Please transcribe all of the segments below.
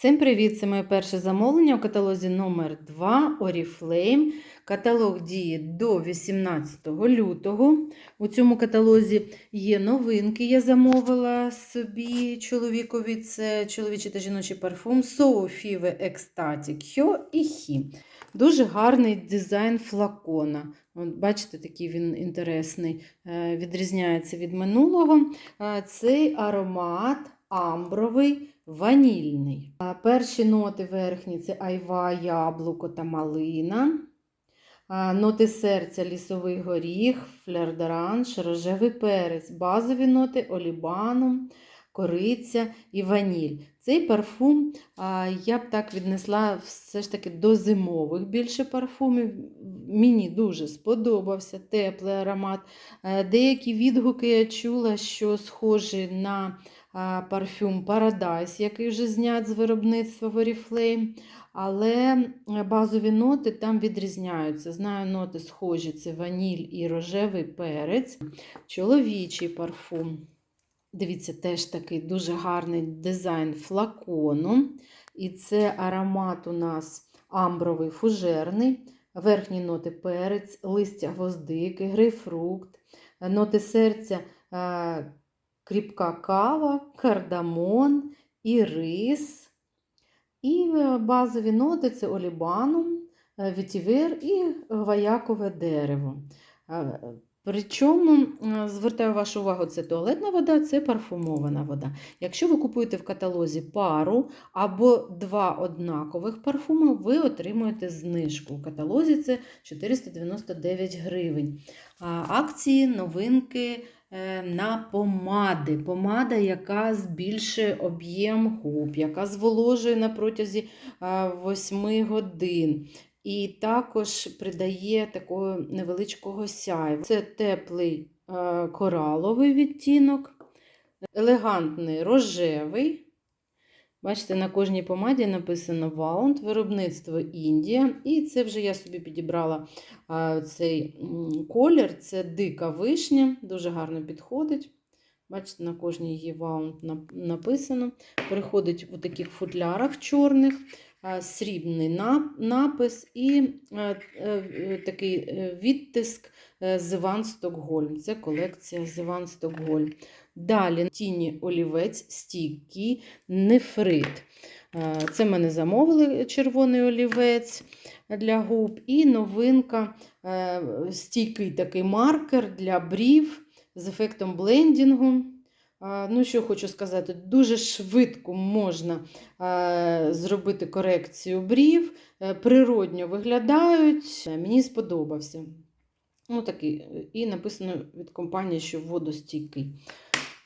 Всім привіт! Це моє перше замовлення у каталозі номер 2 Oriflame. Каталог діє до 18 лютого. У цьому каталозі є новинки. Я замовила собі чоловікові. Це чоловічий та жіночий парфум So Five Ecstatic Hyo і Хі. Дуже гарний дизайн флакона. От, бачите, такий він інтересний, е, відрізняється від минулого. Е, Цей аромат амбровий. Ванільний. Перші ноти верхні це айва, яблуко та малина. Ноти серця лісовий горіх, флердоранж, рожевий перець, базові ноти олібаном, кориця і ваніль. Цей парфум я б так віднесла все ж таки до зимових більше парфумів. Мені дуже сподобався теплий аромат. Е, Деякі відгуки я чула, що схожі на парфюм Paradise, який вже знят з виробництва Oriflame. Але базові ноти там відрізняються. Знаю, ноти схожі: це ваніль і рожевий перець, чоловічий парфум. Дивіться, теж такий дуже гарний дизайн флакону. І це аромат у нас амбровий фужерний. Верхні ноти перець, листя гвоздики, грейпфрукт, ноти серця е, кріпка кава, кардамон, ірис. І е, базові ноти це олібанум, е, вітівер і гваякове дерево. Е, Причому, звертаю вашу увагу, це туалетна вода, це парфумована вода. Якщо ви купуєте в каталозі пару або два однакових парфуми, ви отримуєте знижку. У каталозі це 499 гривень. Акції, новинки на помади. Помада, яка збільшує об'єм губ, яка зволожує на протязі 8 годин. І також придає такого невеличкого сяйву. Це теплий е, кораловий відтінок, елегантний рожевий. Бачите, на кожній помаді написано Wound, виробництво Індія. І це вже я собі підібрала цей колір. Це дика вишня, дуже гарно підходить. Бачите, на кожній її Wound написано. Переходить у таких футлярах чорних срібний напис і е, е, такий е, відтиск е, з Іван Стокгольм. Це колекція Іван Стокгольм. Далі тіні олівець, стійкий нефрит. Е, Це мене замовили червоний олівець для губ. І новинка е, стійкий такий маркер для брів з ефектом блендінгу. Ну, що хочу сказати, дуже швидко можна е, зробити корекцію брів, е, природньо виглядають. Е, Мені сподобався. Ну, такий. е, І написано від компанії, що водостійкий.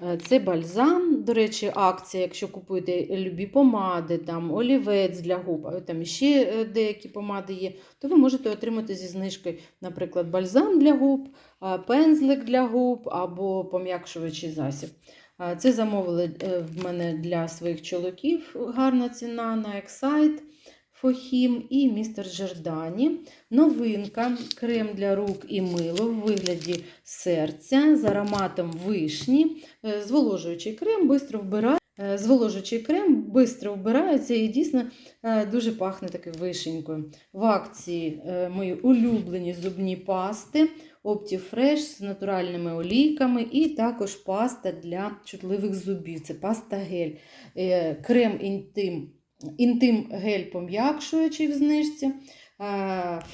Е, Це бальзам, до речі, акція, якщо купуєте любі помади, там, олівець для губ, там ще е, деякі помади є, то ви можете отримати зі знижкою, наприклад, бальзам для губ, пензлик для губ або пом'якшувачий засіб. Це замовили е, в мене для своїх чоловіків. Гарна ціна на Excite, Фохім і містер Жердані. Новинка крем для рук і мило в вигляді серця з ароматом вишні. Е, Зволожуючий крем швидко вбирає. е, Зволожуючий крем швидко вбирається і дійсно е, дуже пахне такою вишенькою. В акції мої улюблені зубні пасти OptiFresh з натуральними олійками, і також паста для чутливих зубів. Це паста гель. Крем інтим, інтим гель пом'якшуючий в знижці, е,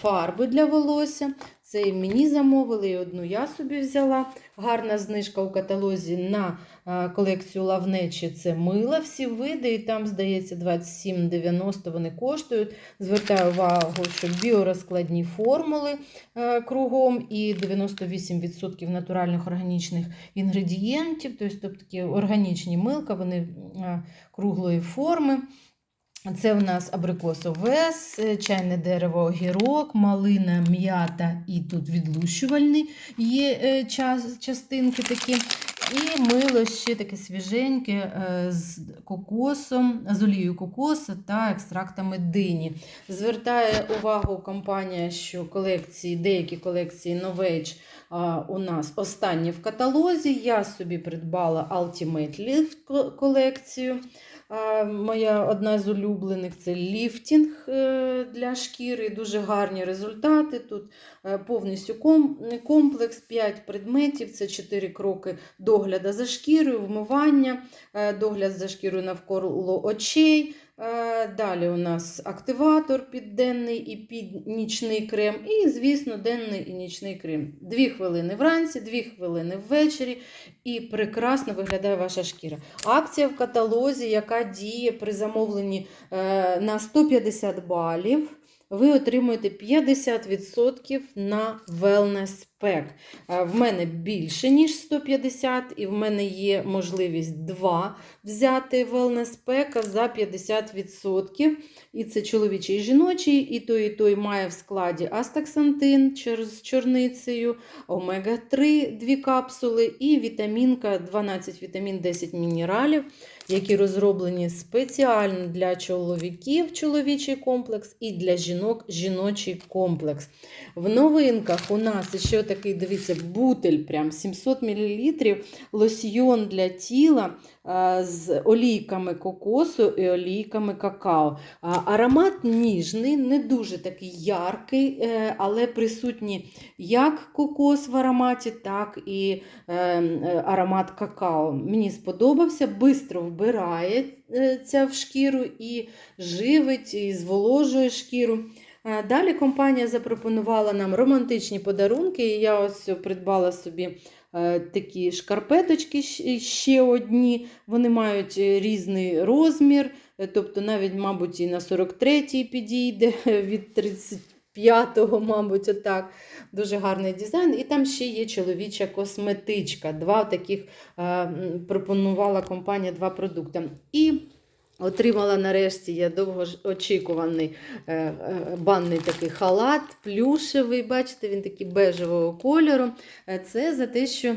фарби для волосся. Це і мені замовили, і одну я собі взяла. Гарна знижка у каталозі на е, колекцію лавнечі це мила, всі види, і там, здається, 27,90 вони коштують. Звертаю увагу, що біорозкладні формули е, кругом і 98% натуральних органічних інгредієнтів, тобто такі органічні милка, вони круглої форми. Це у нас абрикос овес, е, чайне дерево огірок, малина, м'ята і тут відлущувальні є е, час- частинки такі. І мило ще таке свіженьке е, з кокосом, з олією кокосу та екстрактами дині. Звертає увагу компанія, що колекції, деякі колекції а, у нас останні в каталозі. Я собі придбала Ultimate Lift ко- колекцію. Моя одна з улюблених це ліфтінг е, для шкіри. Дуже гарні результати. Тут е, повністю комплекс, 5 предметів, це 4 кроки догляду за шкірою, вмивання, е, догляд за шкірою навколо очей. Е, Далі у нас активатор підденний і під нічний крем, і, звісно, денний і нічний крем. Дві хвилини вранці, дві хвилини ввечері, і прекрасно виглядає ваша шкіра. Акція в каталозі, яка діє при замовленні е, на 150 балів. Ви отримуєте 50% на wellness pack. Е, В мене більше, ніж 150, і в мене є можливість 2 взяти wellness pack за 50%. І це чоловічий і жіночий, і той, і той має в складі астаксантин з чорницею, омега-3 дві капсули і вітамінка 12 вітамін 10 мінералів, які розроблені спеціально для чоловіків чоловічий комплекс і для жінок жіночий комплекс. В новинках у нас ще такий, дивіться, бутель, прям 700 мл, лосьйон для тіла з олійками кокосу і олійками какао. Аромат ніжний, не дуже такий яркий, е, але присутні як кокос в ароматі, так і е, е, аромат какао. Мені сподобався, швидко вбирає ця в шкіру і живить, і зволожує шкіру. Далі компанія запропонувала нам романтичні подарунки. І я ось придбала собі е, такі шкарпеточки ще одні. Вони мають різний розмір, е, тобто навіть, мабуть, і на 43-й підійде від 35-го, мабуть, отак. Дуже гарний дизайн. І там ще є чоловіча косметичка. Два таких е, пропонувала компанія два продукти. І Отримала нарешті я довго очікуваний е, е, банний такий халат, плюшевий, бачите, він такий бежевого кольору. Е, Це за те, що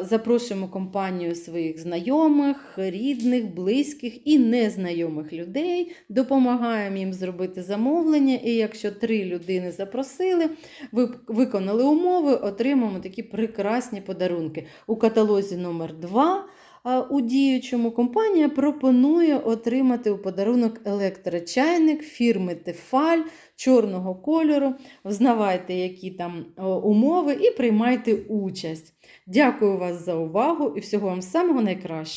запрошуємо компанію своїх знайомих, рідних, близьких і незнайомих людей, допомагаємо їм зробити замовлення. І якщо три людини запросили, ви виконали умови, отримаємо такі прекрасні подарунки. У каталозі номер 2 а у діючому компанія пропонує отримати у подарунок електрочайник фірми Тефаль чорного кольору. Взнавайте, які там умови, і приймайте участь. Дякую вас за увагу і всього вам самого найкращого.